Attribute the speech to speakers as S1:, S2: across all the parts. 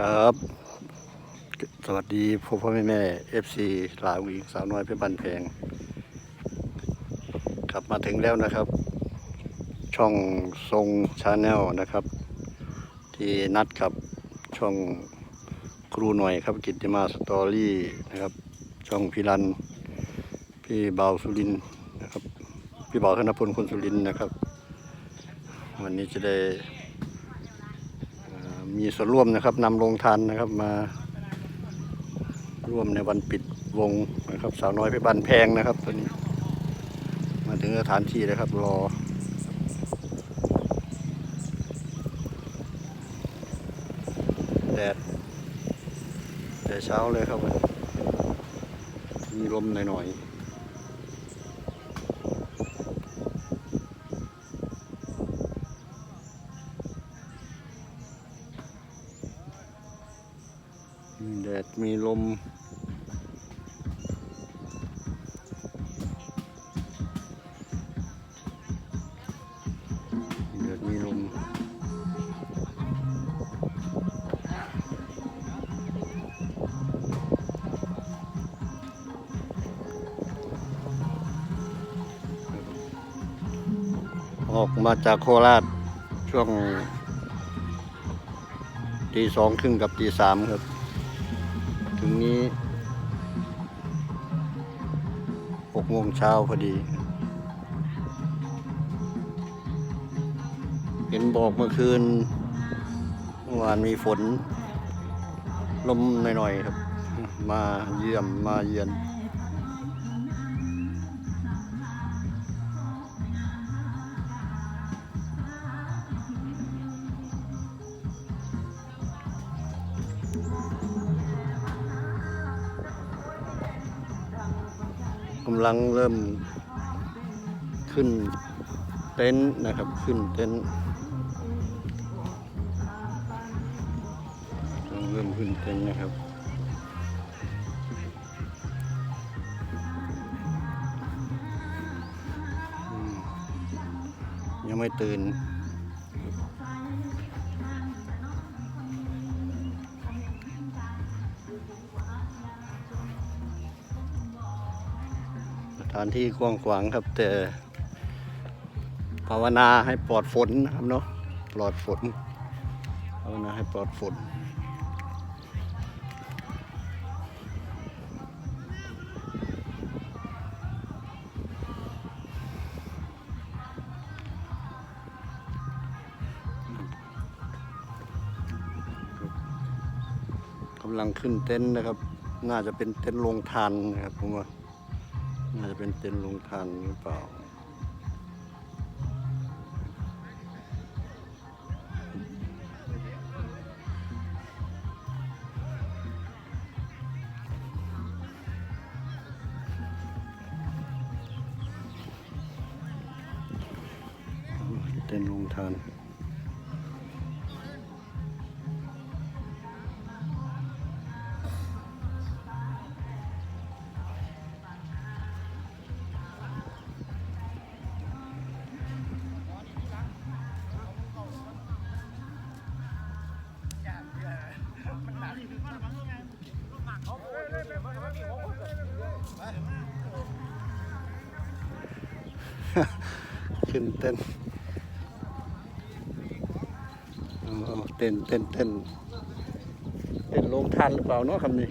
S1: ครับ สวัสดีพ่อพ่อแม่แม่เอฟซีลาวอีกสาวน้อยเพื่อบันแพงกลับมาถึงแล้วนะครับ ช่องทรงชาแนลนะครับ ที่นัดกับช่องครูหน่อยครับกิติมาสตอรี่นะครับ ช่องพีรัน พี่เบาสุรินนะครับ พี่เบาธนพลคนสุรินนะครับ วันนี้จะได้ มีส่วนร่วมนะครับนำโรงทานนะครับมา ร่วมในวันปิดวงนะครับ สาวน้อยไปบ้านแพงนะครับตอนนี้ มาถึงสถานที่แล้วครับรอแดดแต่เช้าเลยครับ มีลมหน่อยๆ มีลมมีแดดมีลมออกมาจากโคราชช่วงตีสองครึ่งกับตีสามครับ ถึงนี้หกโมงเช้าพอดี เห็นบอกเมื่อคืนเมื่อวานมีฝน ลมหน่อยๆครับ มาเยี่ยมมาเยือนำลังเริ่มขึ้นเต็นท์นะครับ ขึ้นเต็นท์กำลังเริ่มขึ้นเต็นท์นะครับยังไม่ตื่น ถานที่กว้างขวางครับ แต่ภาวนาให้ปลอดฝนนะครับเนาะปลอดฝนภาวนาให้ปลอดฝนกำลังขึ้นเต็นท์นะครับ น่าจะเป็นเต็นท์โรงทานนะครับผมว่า น่าจะเป็นเต็นท์ลงทานหรือเปล่า เต็นท์ลงทาน ขึ้นเต้นเต้นเต้นเต้นเต้นลงทานหรือเปล่าเนาะคำนี้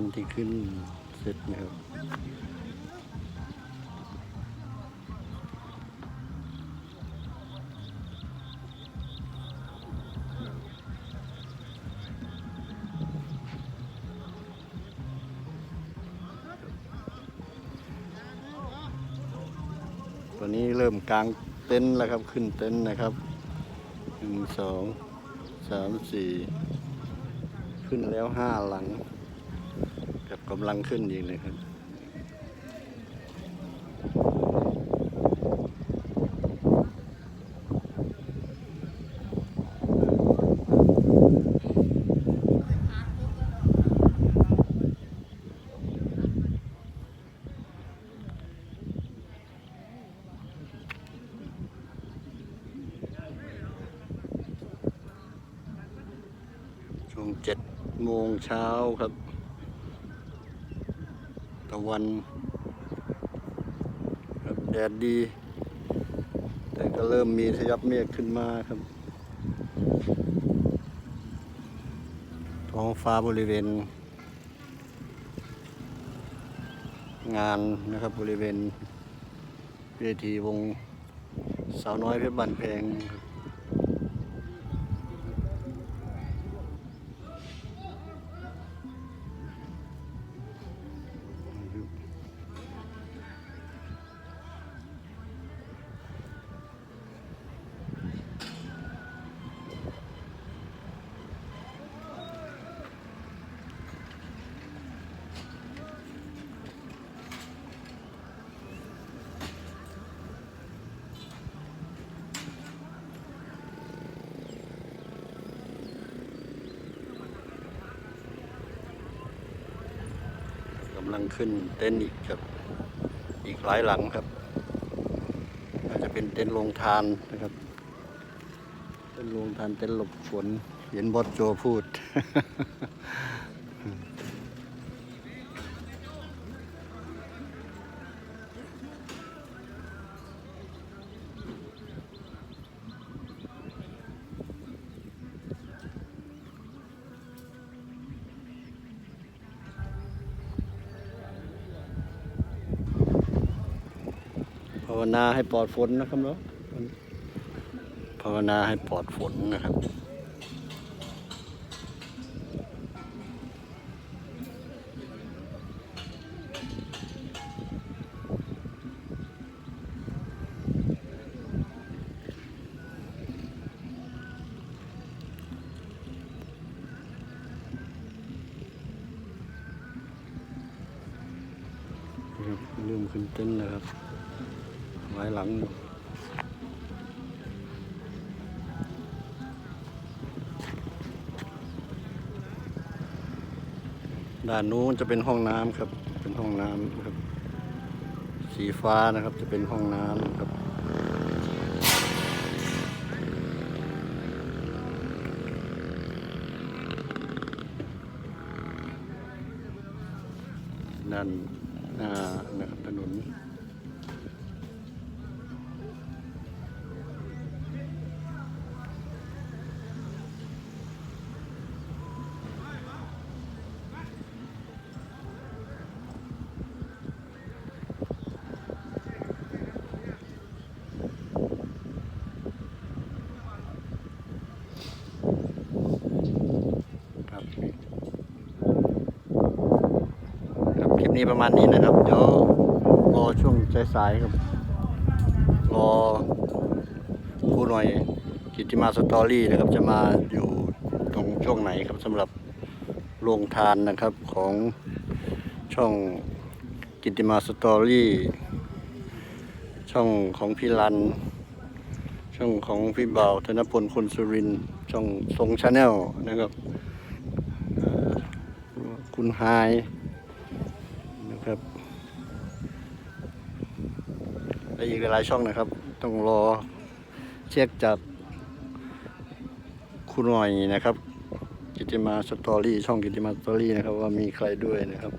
S1: เต้นที่ขึ้นเสร็จนะครับตอนนี้เริ่มกลางเต็นท์แล้วครับขึ้นเต็นท์นะครับหนึ่งสองสามสี่ขึ้นแล้วห้าหลัง กับกำลังขึ้นอีกเลยครับช่วงเจ็ดโมงเช้าครับ ตะวันครับแดดดี แต่ก็เริ่มมีทยับเมฆขึ้นมาครับ ท้องฟ้าบริเวณ งานนะครับบริเวณเวทีวงสาวน้อยเพชรบันเพงครับำลังขึ้นเต็นท์อีกครับอีกหลายหลังครับอาจจะเป็นเต็นท์โรงทานนะครับเต็นท์โรงทานเต็นท์หลบฝนเห็นบอสโจพูดาวนาให้ปลอดฝนนะครับเนาะภาวนาให้ปลอดฝนนะครับเริ่มขึ้นเต้นท์นะครับ ไว้หลังด้านนู้นจะเป็นห้องน้ำครับ เป็นห้องน้ำครับ สีฟ้านะครับจะเป็นห้องน้ำครับด้านหน้านะครับถนน ครับคลิปนี้ประมาณนี้นะครับ เดี๋ยวรอช่วงสายๆครับ รอครูหน่อยกิติมาสตอรี่นะครับ จะมาอยู่ตรงช่วงไหนครับสำหรับโรงทานนะครับของช่องกิติมาสตอรี่ช่องของพี่รัน ช่องของพี่เบาธนพลคนสุรินช่องทรงชาแนลนะครับคุณไฮ และอีกหลายช่องนะครับ ต้องรอเช็คจากคุณหน่อยนะครับ กิติมาสตอรี่ช่องกิติมาสตอรี่นะครับ ว่ามีใครด้วยนะครับ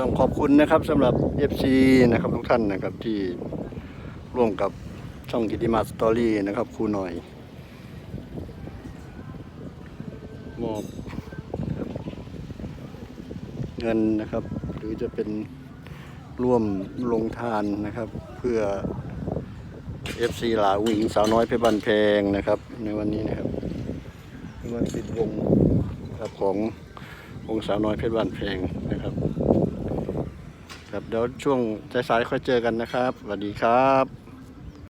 S1: ต้องขอบคุณนะครับสำหรับ FC นะครับทุกท่านนะครับที่ร่วมกับช่องกิติมาสตอรี่นะครับครูหน่อยมอบเงินนะครับ หรือจะเป็น ร่วมลงทานนะครับ เพื่อ FC หลาวิงสาวน้อยเพชรบันเพงนะครับ ในวันนี้นะครับเป็นวันปิดวงนะครับของวงสาวน้อยเพชรบันเพงนะครับครับเดี๋ยวช่วงสายๆค่อยเจอกันนะครับสวัสดีครับ